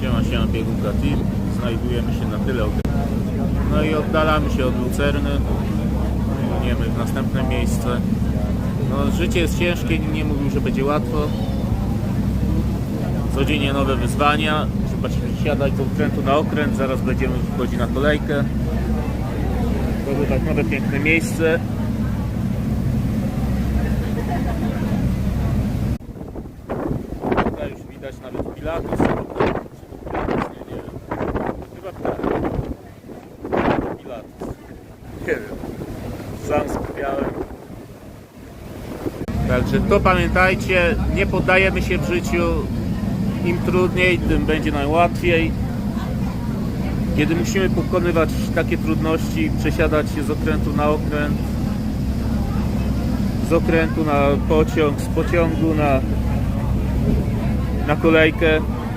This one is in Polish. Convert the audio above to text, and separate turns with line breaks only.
Siema, siema, biegunka team. Znajdujemy się na tyle. No i oddalamy się od Lucerny. Płyniemy w następne miejsce. No, życie jest ciężkie, nie mówił, że będzie łatwo. Codziennie nowe wyzwania. Trzeba się siadać do okrętu na okręt. Zaraz będziemy wchodzić na kolejkę. To było tak nowe, piękne miejsce. Tutaj już widać nawet Pilatus. Nie, nie wiem. Chyba Pilatus. Pilatus. Nie wiem. Sam skupiałem. Także to pamiętajcie, nie poddajemy się w życiu. Im trudniej, tym będzie najłatwiej. Kiedy musimy pokonywać takie trudności, przesiadać się z okrętu na okręt, z okrętu na pociąg, z pociągu na, na kolejkę,